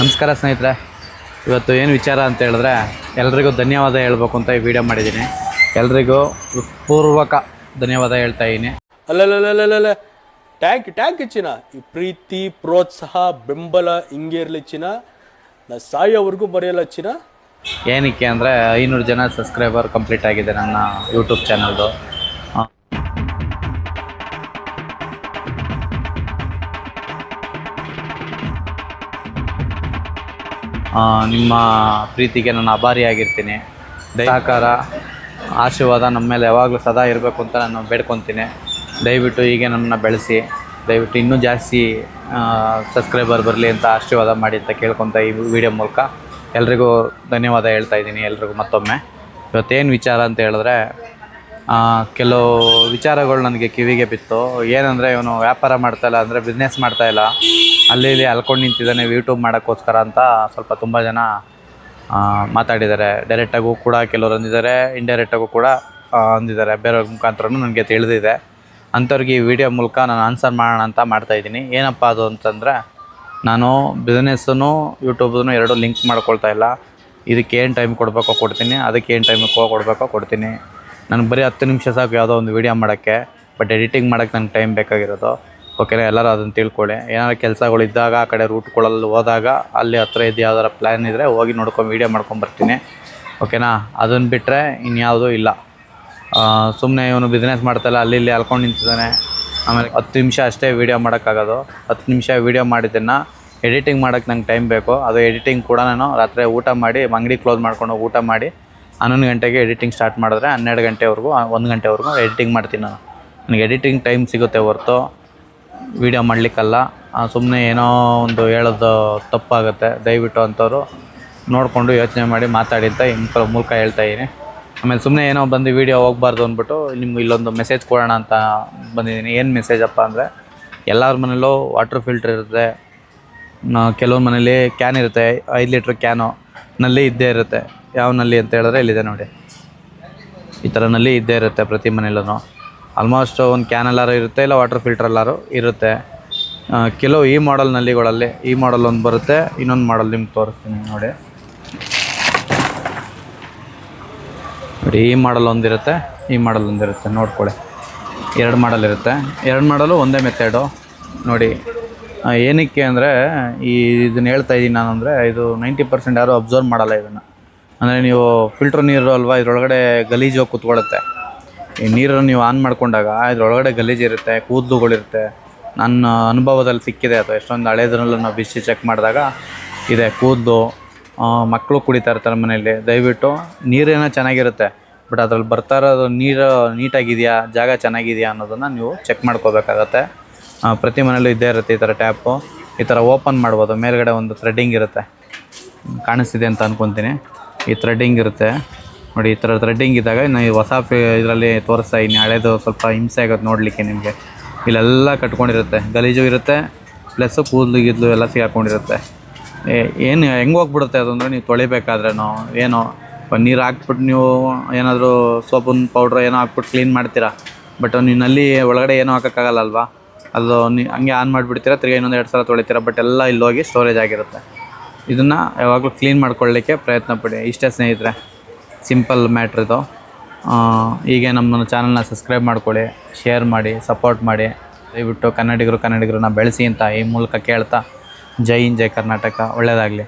ನಮಸ್ಕಾರ ಸ್ನೇಹಿತರೆ. ಇವತ್ತು ಏನು ವಿಚಾರ ಅಂತ ಹೇಳಿದ್ರೆ ಎಲ್ರಿಗೂ ಧನ್ಯವಾದ ಹೇಳ್ಬೇಕು ಅಂತ ಈ ವಿಡಿಯೋ ಮಾಡಿದ್ದೀನಿ. ಎಲ್ರಿಗೂ ಪೂರ್ವಕ ಧನ್ಯವಾದ ಹೇಳ್ತಾ ಇದ್ದೀನಿ. ಅಲ್ಲಲ್ಲ ಟ್ಯಾಂಕ್ ಟ್ಯಾಂಕ್ ಚಿನ್ನ. ಈ ಪ್ರೀತಿ ಪ್ರೋತ್ಸಾಹ ಬೆಂಬಲ ಹಿಂಗೆ ಇರಲಿ ಚಿನ್ನ. ನಾ ಸಾಯೋವರೆಗೂ ಬರೆಯಲ್ಲ ಚಿನ್ನ. ಏನಕ್ಕೆ ಅಂದರೆ ಐನೂರು ಜನ ಸಬ್ಸ್ಕ್ರೈಬರ್ ಕಂಪ್ಲೀಟ್ ಆಗಿದೆ ನನ್ನ ಯೂಟ್ಯೂಬ್ ಚಾನಲ್ದು ನಿಮ್ಮ ಪ್ರೀತಿಗೆ ನಾನು ಆಭಾರಿಯಾಗಿರ್ತೀನಿ ಸಹಕಾರ ಆಶೀರ್ವಾದ ನಮ್ಮ ಮೇಲೆ ಯಾವಾಗಲೂ ಸದಾ ಇರಬೇಕು ಅಂತ ನಾನು ಬೇಡ್ಕೊತೀನಿ. ದಯವಿಟ್ಟು ಹೀಗೆ ನಮ್ಮನ್ನ ಬೆಳೆಸಿ ದಯವಿಟ್ಟು ಇನ್ನೂ ಜಾಸ್ತಿ ಸಬ್ಸ್ಕ್ರೈಬರ್ ಬರಲಿ ಅಂತ ಆಶೀರ್ವಾದ ಮಾಡಿ ಅಂತ ಕೇಳ್ಕೊತ ಈ ವಿಡಿಯೋ ಮೂಲಕ ಎಲ್ರಿಗೂ ಧನ್ಯವಾದ ಹೇಳ್ತಾ ಇದ್ದೀನಿ. ಎಲ್ರಿಗೂ ಮತ್ತೊಮ್ಮೆ. ಇವತ್ತೇನು ವಿಚಾರ ಅಂತ ಹೇಳಿದ್ರೆ ಕೆಲವು ವಿಚಾರಗಳು ನನಗೆ ಕಿವಿಗೆ ಬಿತ್ತು. ಏನಂದರೆ ಇವನು ವ್ಯಾಪಾರ ಮಾಡ್ತಾಯಿಲ್ಲ ಅಂದರೆ ಬಿಸ್ನೆಸ್ ಮಾಡ್ತಾಯಿಲ್ಲ ಅಲ್ಲಿ ಇಲ್ಲಿ ಅಲ್ಕೊಂಡು ನಿಂತಿದ್ದಾನೆ ಯೂಟ್ಯೂಬ್ ಮಾಡೋಕ್ಕೋಸ್ಕರ ಅಂತ ಸ್ವಲ್ಪ ತುಂಬ ಜನ ಮಾತಾಡಿದ್ದಾರೆ. ಡೈರೆಕ್ಟಾಗೂ ಕೂಡ ಕೆಲವರು ಅಂದಿದ್ದಾರೆ ಇಂಡೈರೆಕ್ಟಾಗೂ ಕೂಡ ಅಂದಿದ್ದಾರೆ. ಬೇರೆಯವ್ರ ಮುಖಾಂತರನೂ ನನಗೆ ತಿಳಿದಿದೆ. ಅಂಥವ್ರಿಗೆ ಈ ವಿಡಿಯೋ ಮೂಲಕ ನಾನು ಆನ್ಸರ್ ಮಾಡೋಣ ಅಂತ ಮಾಡ್ತಾಯಿದ್ದೀನಿ ಏನಪ್ಪ ಅದು ಅಂತಂದರೆ, ನಾನು ಬಿಸ್ನೆಸ್ಸನ್ನು ಯೂಟ್ಯೂಬ್ನು ಎರಡು ಲಿಂಕ್ ಮಾಡ್ಕೊಳ್ತಾ ಇಲ್ಲ. ಇದಕ್ಕೆ ಏನು ಟೈಮ್ ಕೊಡಬೇಕೋ ಕೊಡ್ತೀನಿ, ಅದಕ್ಕೆ ಏನು ಟೈಮ್ ಕೊಡಬೇಕೋ ಕೊಡ್ತೀನಿ. ನನಗೆ ಬರೀ ಹತ್ತು ನಿಮಿಷ ಸಾಕು ಯಾವುದೋ ಒಂದು ವೀಡಿಯೋ ಮಾಡೋಕ್ಕೆ ಬಟ್ ಎಡಿಟಿಂಗ್ ಮಾಡೋಕ್ಕೆ ನನಗೆ ಟೈಮ್ ಬೇಕಾಗಿರೋದು. ಓಕೆನಾ, ಎಲ್ಲರೂ ಅದನ್ನು ತಿಳ್ಕೊಳ್ಳಿ. ಏನಾದ್ರು ಕೆಲಸಗಳು ಇದ್ದಾಗ, ಆ ಕಡೆ ರೂಟ್ಗಳಲ್ಲಿ ಹೋದಾಗ, ಅಲ್ಲಿ ಹತ್ರ ಇದು ಯಾವ್ದಾರ ಪ್ಲ್ಯಾನ್ ಇದ್ದರೆ ಹೋಗಿ ನೋಡ್ಕೊಂಡು ವೀಡಿಯೋ ಮಾಡ್ಕೊಂಬರ್ತೀನಿ ಓಕೆನಾ, ಅದನ್ನು ಬಿಟ್ಟರೆ ಇನ್ಯಾವುದೂ ಇಲ್ಲ. ಸುಮ್ಮನೆ ಇವನು ಬಿಸ್ನೆಸ್ ಮಾಡ್ತಾಯಿಲ್ಲ, ಅಲ್ಲಿ ಇಲ್ಲಿ ಅಲ್ಕೊಂಡು ನಿಂತಿದ್ದಾನೆ. ಆಮೇಲೆ ಹತ್ತು ನಿಮಿಷ ಅಷ್ಟೇ ವೀಡಿಯೋ ಮಾಡೋಕ್ಕಾಗೋದು. ಹತ್ತು ನಿಮಿಷ ವೀಡಿಯೋ ಮಾಡಿದ್ದನ್ನು ಎಡಿಟಿಂಗ್ ಮಾಡೋಕ್ಕೆ ನಂಗೆ ಟೈಮ್ ಬೇಕು. ಅದು ಎಡಿಟಿಂಗ್ ಕೂಡ ನಾನು ರಾತ್ರಿ ಊಟ ಮಾಡಿ, ಅಂಗಡಿ ಕ್ಲೋಸ್ ಮಾಡ್ಕೊಂಡು ಊಟ ಮಾಡಿ, ಹನ್ನೊಂದು ಗಂಟೆಗೆ ಎಡಿಟಿಂಗ್ ಸ್ಟಾರ್ಟ್ ಮಾಡಿದ್ರೆ ಹನ್ನೆರಡು ಗಂಟೆವರೆಗೂ ಒಂದು ಗಂಟೆವರೆಗೂ ಎಡಿಟಿಂಗ್ ಮಾಡ್ತೀನಿ ನಾನು. ನನಗೆ ಎಡಿಟಿಂಗ್ ಟೈಮ್ ಸಿಗುತ್ತೆ ಹೊರತು. ವೀಡಿಯೋ ಮಾಡಲಿಕ್ಕಲ್ಲ. ಸುಮ್ಮನೆ ಏನೋ ಒಂದು ಹೇಳೋದು ತಪ್ಪಾಗುತ್ತೆ. ದಯವಿಟ್ಟು ಅಂಥವ್ರು ನೋಡಿಕೊಂಡು ಯೋಚನೆ ಮಾಡಿ ಮಾತಾಡಿ ಅಂತ ಮುಖ ಮೂಲಕ ಹೇಳ್ತಾ ಇದ್ದೀನಿ. ಆಮೇಲೆ ಸುಮ್ಮನೆ ಏನೋ ಬಂದು ವೀಡಿಯೋ ಹೋಗ್ಬಾರ್ದು ಅಂದ್ಬಿಟ್ಟು ನಿಮ್ಗೆ ಇಲ್ಲೊಂದು ಮೆಸೇಜ್ ಕೊಡೋಣ ಅಂತ ಬಂದಿದ್ದೀನಿ. ಏನು ಮೆಸೇಜಪ್ಪ ಅಂದರೆ, ಎಲ್ಲರ ಮನೇಲೂ ವಾಟ್ರ್ ಫಿಲ್ಟ್ರ್ ಇರುತ್ತೆ. ಕೆಲವ್ರ ಮನೇಲಿ ಕ್ಯಾನ್ ಇರುತ್ತೆ. ಐದು ಲೀಟ್ರ್ ಕ್ಯಾನು ನಲ್ಲಿ ಇದ್ದೇ ಇರುತ್ತೆ. ಯಾವ ನಲ್ಲಿ ಅಂತ ಹೇಳಿದ್ರೆ ಇಲ್ಲಿದೆ ನೋಡಿ. ಈ ಥರ ನಲ್ಲಿ ಇದ್ದೇ ಇರುತ್ತೆ ಪ್ರತಿ ಮನೇಲೂ ಆಲ್ಮೋಸ್ಟ್ ಒಂದು ಕ್ಯಾನ್ ಎಲ್ಲಾರು ಇರುತ್ತೆ ಇಲ್ಲ ವಾಟರ್ ಫಿಲ್ಟರ್ ಎಲ್ಲಾರು ಇರುತ್ತೆ. ಕೆಲವು ಈ ಮಾಡೆಲ್ ನಲ್ಲಿಗಳಲ್ಲಿ, ಈ ಮಾಡೆಲ್ ಒಂದು ಬರುತ್ತೆ, ಇನ್ನೊಂದು ಮಾಡೆಲ್ ನಿಮ್ಗೆ ತೋರಿಸ್ತೀನಿ ನೋಡಿ. ನೋಡಿ, ಈ ಮಾಡಲ್ ಒಂದಿರುತ್ತೆ ಈ ಮಾಡಲ್ ಒಂದಿರುತ್ತೆ ನೋಡ್ಕೊಳ್ಳಿ. ಎರಡು ಮಾಡಲ್ ಇರುತ್ತೆ. ಎರಡು ಮಾಡಲು ಒಂದೇ ಮೆಥಡು ನೋಡಿ ಏನಕ್ಕೆ ಅಂದರೆ, ಈ ಇದನ್ನ ಹೇಳ್ತಾ ಇದ್ದೀನಿ ನಾನು ಅಂದರೆ, ಇದು ನೈಂಟಿ ಪರ್ಸೆಂಟ್ ಯಾರೂ ಅಬ್ಸರ್ವ್ ಮಾಡಲ್ಲ ಇದನ್ನು. ಅಂದರೆ ನೀವು ಫಿಲ್ಟ್ರ್ ನೀರು ಅಲ್ವಾ, ಇದರೊಳಗಡೆ ಗಲೀಜು ಹೋಗಿ ಕೂತ್ಕೊಳ್ಳುತ್ತೆ. ಈ ನೀರನ್ನು ನೀವು ಆನ್ ಮಾಡಿಕೊಂಡಾಗ ಇದ್ರೊಳಗಡೆ ಗಲೀಜಿರುತ್ತೆ ಕೂದಲುಗಳಿರುತ್ತೆ. ನನ್ನ ಅನುಭವದಲ್ಲಿ ಸಿಕ್ಕಿದೆ ಅದು. ಎಷ್ಟೊಂದು ಹಳೆದ್ರಲ್ಲೂ ನಾವು ಬಿಸಿ ಚೆಕ್ ಮಾಡಿದಾಗ ಇದೆ ಕೂದಲು ಮಕ್ಕಳು ಕುಡಿತಾ ಇರ್ತಾರೆ ಮನೆಯಲ್ಲಿ. ದಯವಿಟ್ಟು ನೀರೇನೋ ಚೆನ್ನಾಗಿರುತ್ತೆ, ಬಟ್ ಅದ್ರಲ್ಲಿ ಬರ್ತಾ ಇರೋದು ನೀರು ನೀಟಾಗಿದೆಯಾ, ಜಾಗ ಚೆನ್ನಾಗಿದೆಯಾ ಅನ್ನೋದನ್ನು ನೀವು ಚೆಕ್ ಮಾಡ್ಕೋಬೇಕಾಗತ್ತೆ. ಪ್ರತಿ ಮನೇಲೂ ಇದ್ದೇ ಇರುತ್ತೆ ಈ ಥರ ಟ್ಯಾಪು. ಈ ಥರ ಓಪನ್ ಮಾಡ್ಬೋದು. ಮೇಲ್ಗಡೆ ಒಂದು ಥ್ರೆಡ್ಡಿಂಗ್ ಇರುತ್ತೆ. ಕಾಣಿಸ್ತಿದೆ ಅಂತ ಅಂದ್ಕೊತೀನಿ ಈ ಥ್ರೆಡ್ಡಿಂಗ್ ಇರುತ್ತೆ. ನೋಡಿ, ಈ ಥರ ಥ್ರೆಡ್ಡಿಂಗ್ ಇದ್ದಾಗ ನಾನು ಹೊಸ ಇದರಲ್ಲಿ ತೋರಿಸ್ತಾ ಇನ್ನು ಹಳೇದು ಸ್ವಲ್ಪ ಹಿಂಸೆ ಆಗುತ್ತೆ ನೋಡಲಿಕ್ಕೆ ನಿಮಗೆ. ಇಲ್ಲೆಲ್ಲ ಕಟ್ಕೊಂಡಿರುತ್ತೆ. ಗಲೀಜು ಇರುತ್ತೆ ಪ್ಲಸ್ಸು ಕೂದಲು ಗಿದ್ಲು ಎಲ್ಲ ಸಿಗಾಕೊಂಡಿರುತ್ತೆ. ಏನು, ಹೆಂಗೆ ಹೋಗ್ಬಿಡುತ್ತೆ ಅದು ಅಂದರೆ ನೀವು ತೊಳಿಬೇಕಾದ್ರೇನೋ, ಏನೋ ನೀರು ಹಾಕ್ಬಿಟ್ಟು ನೀವು ಏನಾದರೂ ಸೋಪನ್ ಪೌಡ್ರ್ ಏನೋ ಹಾಕ್ಬಿಟ್ಟು ಕ್ಲೀನ್ ಮಾಡ್ತೀರಾ? ಬಟ್ ನೀವು ನಲ್ಲಿ ಒಳಗಡೆ ಏನೂ ಹಾಕೋಕ್ಕಾಗಲ್ಲ ಅಲ್ವಾ ಅದು ನೀ, ಹಂಗೆ ಆನ್ ಮಾಡಿಬಿಡ್ತೀರಾ, ತಿರ್ಗಿ ಇನ್ನೊಂದು ಎರಡು ಸಲ ತೊಳಿತೀರಾ ಬಟ್ ಎಲ್ಲ ಇಲ್ಲೋಗಿ ಸ್ಟೋರೇಜ್ ಆಗಿರುತ್ತೆ. ಇದನ್ನು ಯಾವಾಗಲೂ ಕ್ಲೀನ್ ಮಾಡ್ಕೊಳ್ಳಿಕ್ಕೆ ಪ್ರಯತ್ನ ಪಡಿ. ಇಷ್ಟೇ ಸ್ನೇಹಿತರೆ. ಸಿಂಪಲ್ ಮ್ಯಾಟ್ರ್ ಇದು. ಹೀಗೆ ನಮ್ಮ ಚಾನಲ್ನ ಸಬ್ಸ್ಕ್ರೈಬ್ ಮಾಡ್ಕೊಳ್ಳಿ, ಶೇರ್ ಮಾಡಿ, ಸಪೋರ್ಟ್ ಮಾಡಿ. ದಯವಿಟ್ಟು ಕನ್ನಡಿಗರು ಕನ್ನಡಿಗರನ್ನ ಬೆಳೆಸಿ ಅಂತ ಈ ಮೂಲಕ ಕೇಳ್ತಾ, ಜೈ ಇನ್ ಜೈ ಕರ್ನಾಟಕ. ಒಳ್ಳೆಯದಾಗಲಿ